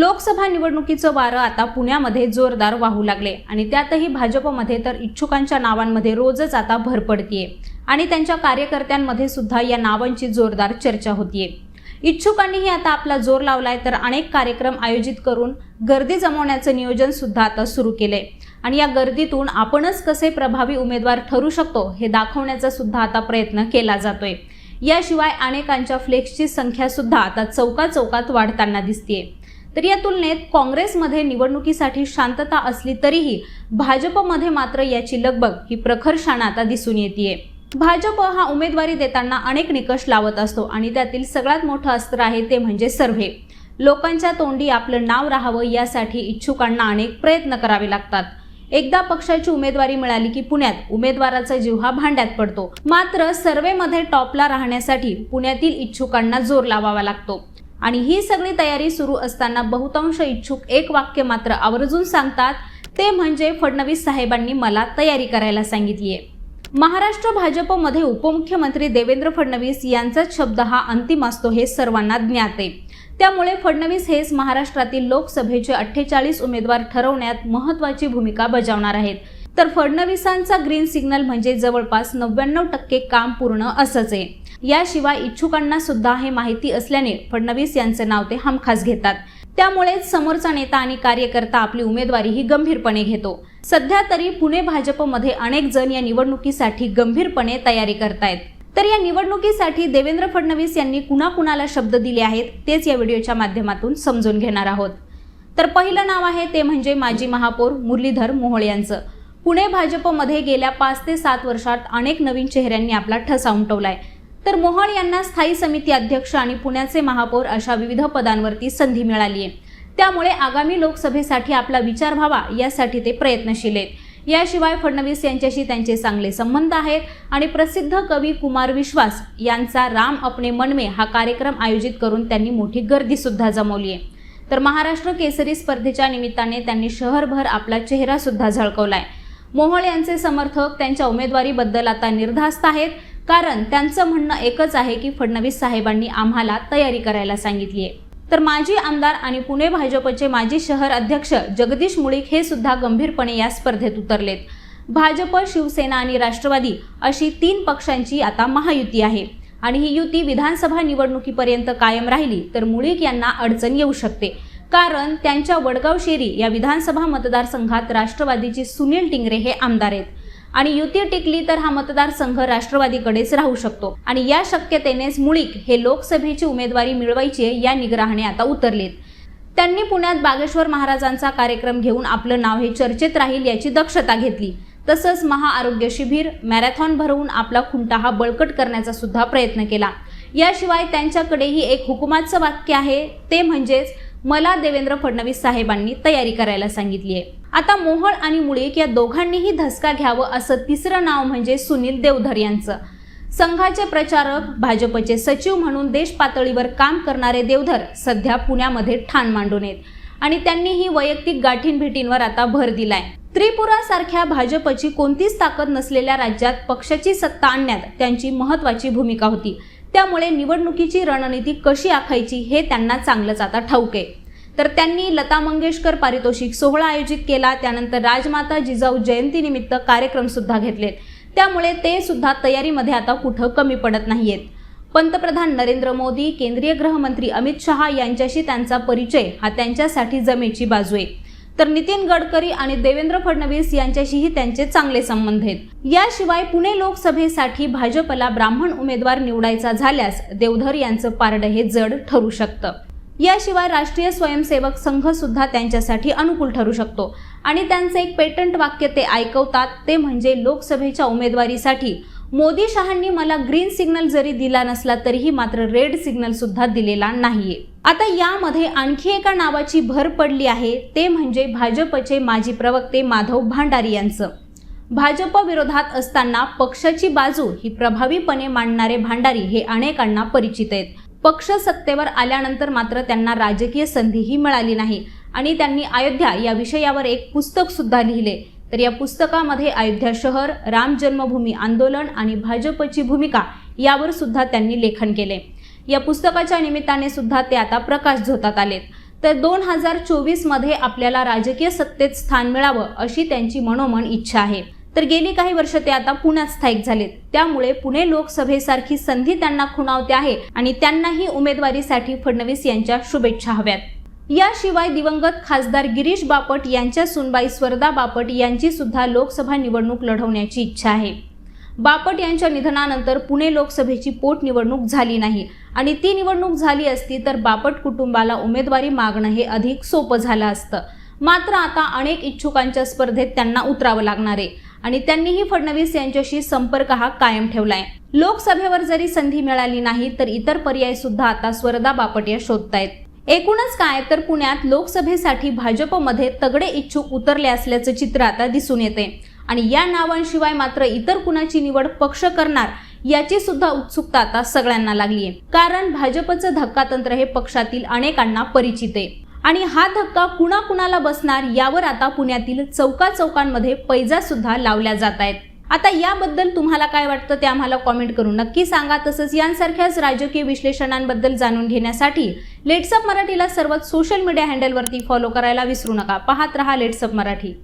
लोकसभा निवडणुकीचं वारं आता पुण्यामध्ये जोरदार वाहू लागले. आणि त्यातही भाजपमध्ये तर इच्छुकांच्या नावांमध्ये रोजच आता भर पडतीये. आणि त्यांच्या कार्यकर्त्यांमध्ये सुद्धा या नावांची जोरदार चर्चा होतीये. इच्छुकांनीही आता आपला जोर लावलाय तर अनेक कार्यक्रम आयोजित करून गर्दी जमवण्याचं नियोजन सुद्धा आता सुरू केलंय. आणि या गर्दीतून आपणच कसे प्रभावी उमेदवार ठरू शकतो हे दाखवण्याचा सुद्धा आता प्रयत्न केला जातोय. याशिवाय अनेकांच्या फ्लेक्सची संख्या सुद्धा आता चौका चौकात वाढताना दिसतीये. तर या तुलनेत काँग्रेसमध्ये निवडणुकीसाठी शांतता असली तरीही भाजपमध्ये मात्र याची लगबग ही प्रखरशानं आता दिसून येते भाजप हा उमेदवारी देताना अनेक निकष लावत असतो आणि त्यातील सगळ्यात मोठं अस्त्र आहे ते म्हणजे सर्व्हे लोकांच्या तोंडी आपलं नाव राहावं यासाठी इच्छुकांना अनेक प्रयत्न करावे लागतात. एकदा पक्षाची उमेदवारी मिळाली की पुण्यात उमेदवाराचा जीव हा भांड्यात पडतो. मात्र सर्वेमध्ये टॉपला राहण्यासाठी पुण्यातील इच्छुकांना जोर लावावा लागतो. आणि ही सगळी तयारी सुरू असताना बहुतांश इच्छुक एक वाक्य मात्र आवर्जून सांगतात ते म्हणजे फडणवीस साहेबांनी मला तयारी करायला सांगितली आहे महाराष्ट्र भाजपमध्ये उपमुख्यमंत्री देवेंद्र फडणवीस यांचाच शब्द हा अंतिम असतो हे सर्वांना ज्ञात. आहे त्यामुळे फडणवीस हेच महाराष्ट्रातील लोकसभेचे अठ्ठेचाळीस उमेदवार ठरवण्यात महत्वाची भूमिका बजावणार आहेत. तर फडणवीसांचा ग्रीन सिग्नल म्हणजे जवळपास नव्याण्णव टक्के काम पूर्ण असंच आहे. याशिवाय इच्छुकांना सुद्धा हे माहिती असल्याने फडणवीस यांचे नाव ते हमखास घेतात. त्यामुळेच समोरचा नेता आणि कार्यकर्ता आपली उमेदवारी ही गंभीरपणे घेतो. सध्या तरी पुणे भाजपमध्ये अनेक जण या निवडणुकीसाठी गंभीरपणे तयारी करतायत. तर या निवडणुकीसाठी देवेंद्र फडणवीस यांनी कुणाकुणाला शब्द दिले आहेत तेच या व्हिडिओच्या माध्यमातून समजून घेणार आहोत. तर पहिलं नाव आहे ते म्हणजे माजी महापौर मुरलीधर मोहोळ यांचं. पुणे भाजपमध्ये गेल्या पाच ते सात वर्षात अनेक नवीन चेहऱ्यांनी आपला ठसा उमटवलाय. तर मोहोळ यांना स्थायी समिती अध्यक्ष आणि पुण्याचे महापौर अशा विविध पदांवरती संधी मिळाली आहे त्यामुळे आगामी लोकसभेसाठी आपला विचार व्हावा यासाठी ते प्रयत्नशील आहेत. याशिवाय फडणवीस यांच्याशी त्यांचे चांगले संबंध आहेत आणि प्रसिद्ध कवी कुमार विश्वास यांचा राम अपने मनमे हा कार्यक्रम आयोजित करून त्यांनी मोठी गर्दीसुद्धा जमवली आहे तर महाराष्ट्र केसरी स्पर्धेच्या निमित्ताने त्यांनी शहरभर आपला चेहरा सुद्धा झळकवलाय. मोहोळ यांचे समर्थक त्यांच्या उमेदवारीबद्दल आता निर्धास्त आहेत. कारण त्यांचं म्हणणं एकच आहे की फडणवीस साहेबांनी आम्हाला तयारी करायला सांगितली आहे तर माजी आमदार आणि पुणे भाजपचे माजी शहर अध्यक्ष जगदीश मुळीक हे सुद्धा गंभीरपणे या स्पर्धेत उतरलेत. भाजप शिवसेना आणि राष्ट्रवादी अशी तीन पक्षांची आता महायुती आहे. आणि ही युती विधानसभा निवडणुकीपर्यंत कायम राहिली तर मुळीक यांना अडचण येऊ शकते. कारण त्यांच्या वडगाव शेरी या विधानसभा मतदारसंघात राष्ट्रवादीचे सुनील टिंगरे हे आमदार आहेत. आणि युती टिकली तर हा मतदारसंघ राष्ट्रवादीकडेच राहू शकतो. आणि या शक्यतेनेच मुळीक हे लोकसभेची उमेदवारी मिळवायची या निग्रहाने आता उतरलेत. त्यांनी पुण्यात बागेश्वर महाराजांचा कार्यक्रम घेऊन आपलं नाव हे चर्चेत राहील याची दक्षता घेतली. तसंच महाआरोग्य शिबिर मॅरेथॉन भरवून आपला खुंटा हा बळकट करण्याचा सुद्धा प्रयत्न केला. याशिवाय त्यांच्याकडेही एक हुकुमाचं वाक्य आहे ते म्हणजेच मला देवेंद्र फडणवीस साहेबांनी तयारी करायला सांगितली आहे. आता मोहळ आणि मुळीक या दोघांनीही धसका घ्यावं असं तिसरं नाव म्हणजे सुनील देवधर यांचं. संघाचे प्रचारक भाजपचे सचिव म्हणून देश पातळीवर काम करणारे देवधर सध्या पुण्यामध्ये ठाण मांडून येत आणि त्यांनीही वैयक्तिक गाठींभेटींवर आता भर दिलाय. त्रिपुरासारख्या भाजपची कोणतीच ताकद नसलेल्या राज्यात पक्षाची सत्ता आणण्यात त्यांची महत्वाची भूमिका होती. त्यामुळे निवडणुकीची रणनीती कशी आखायची हे त्यांना चांगलंच आता ठाऊक आहे. तर त्यांनी लता मंगेशकर पारितोषिक सोहळा आयोजित केला त्यानंतर राजमाता जिजाऊ जयंतीनिमित्त कार्यक्रम सुद्धा घेतलेत. त्यामुळे ते सुद्धा तयारीमध्ये आता कुठं कमी पडत नाहीयेत. पंतप्रधान नरेंद्र मोदी केंद्रीय गृहमंत्री अमित शहा यांच्याशी त्यांचा परिचय हा त्यांच्यासाठी जमेची बाजू आहे. तर नितीन गडकरी आणि देवेंद्र फडणवीस यांच्याशीही त्यांचे चांगले संबंध आहेत. याशिवाय पुणे लोकसभेसाठी भाजपला ब्राह्मण उमेदवार निवडायचा झाल्यास देवधर यांचं पारडं हे जड ठरू शकतं. याशिवाय राष्ट्रीय स्वयंसेवक संघ सुद्धा त्यांच्यासाठी अनुकूल ठरू शकतो. आणि त्यांचं एक पेटंट वाक्य ते ऐकवतात ते म्हणजे लोकसभेच्या उमेदवारीसाठी मोदी शहांनी मला ग्रीन सिग्नल जरी दिला नसला तरीही मात्र रेड सिग्नल सुद्धा दिलेला नाहीये. आता यामध्ये आणखी एका नावाची भर पडली आहे ते म्हणजे भाजपचे माजी प्रवक्ते माधव भांडारी यांचं. भाजप विरोधात असताना पक्षाची बाजू ही प्रभावीपणे मांडणारे भांडारी हे अनेकांना परिचित आहेत. पक्ष सत्तेवर आल्यानंतर मात्र त्यांना राजकीय संधीही मिळाली नाही आणि त्यांनी अयोध्या या विषयावर एक पुस्तक सुद्धा लिहिले. तर या पुस्तकामध्ये अयोध्या शहर राम जन्मभूमी आंदोलन आणि भाजपची भूमिका यावर सुद्धा त्यांनी लेखन केले. या पुस्तकाच्या निमित्ताने सुद्धा ते आता प्रकाश झोतात आलेत. तर दोन हजार चोवीसमध्ये आपल्याला राजकीय सत्तेत स्थान मिळावं अशी त्यांची मनोमन इच्छा आहे. तर गेली काही वर्ष ते आता पुण्यात स्थायिक झालेत. त्यामुळे पुणे लोकसभेसारखी संधी त्यांना खुणावते आहे आणि त्यांनाही उमेदवारीसाठी फडणवीस यांच्या शुभेच्छा हव्यात. याशिवाय दिवंगत खासदार गिरीश बापट यांच्या सुनबाई स्वर्दा बापट यांची सुद्धा लोकसभा निवडणूक लढवण्याची इच्छा आहे. बापट यांच्या निधनानंतर पुणे लोकसभेची पोटनिवडणूक झाली नाही. आणि ती निवडणूक झाली असती तर बापट कुटुंबाला उमेदवारी मागणं हे अधिक सोपं झालं असतं. मात्र आता अनेक इच्छुकांच्या स्पर्धेत त्यांना उतरावं लागणार आहे आणि त्यांनीही फडणवीस यांच्याशी संपर्क हा कायम ठेवलाय. लोकसभेवर जरी संधी मिळाली नाही तर इतर पर्याय सुद्धा आता स्वरदा बापट या शोधतायत. एकूणच काय? तर पुण्यात लोकसभेसाठी भाजपमध्ये तगडे इच्छुक उतरले असल्याचं चित्र आता दिसून येते आणि या नावांशिवाय मात्र इतर कुणाची निवड पक्ष करणार याची सुद्धा उत्सुकता आता सगळ्यांना लागली आहे. कारण भाजपचं धक्का तंत्र हे पक्षातील अनेकांना परिचित आहे. आणि हा धक्का कुणा कुणाला बसणार यावर आता पुण्यातील चौका चौकांमध्ये पैजा सुद्धा लावल्या जात आहेत. आता याबद्दल तुम्हाला काय वाटतं ते आम्हाला कॉमेंट करून नक्की सांगा. तसंच यांसारख्याच राजकीय विश्लेषणांबद्दल जाणून घेण्यासाठी लेट्सअप मराठीला सर्वच सोशल मीडिया हँडलवरती फॉलो करायला विसरू नका. पाहत रहा लेट्सअप मराठी.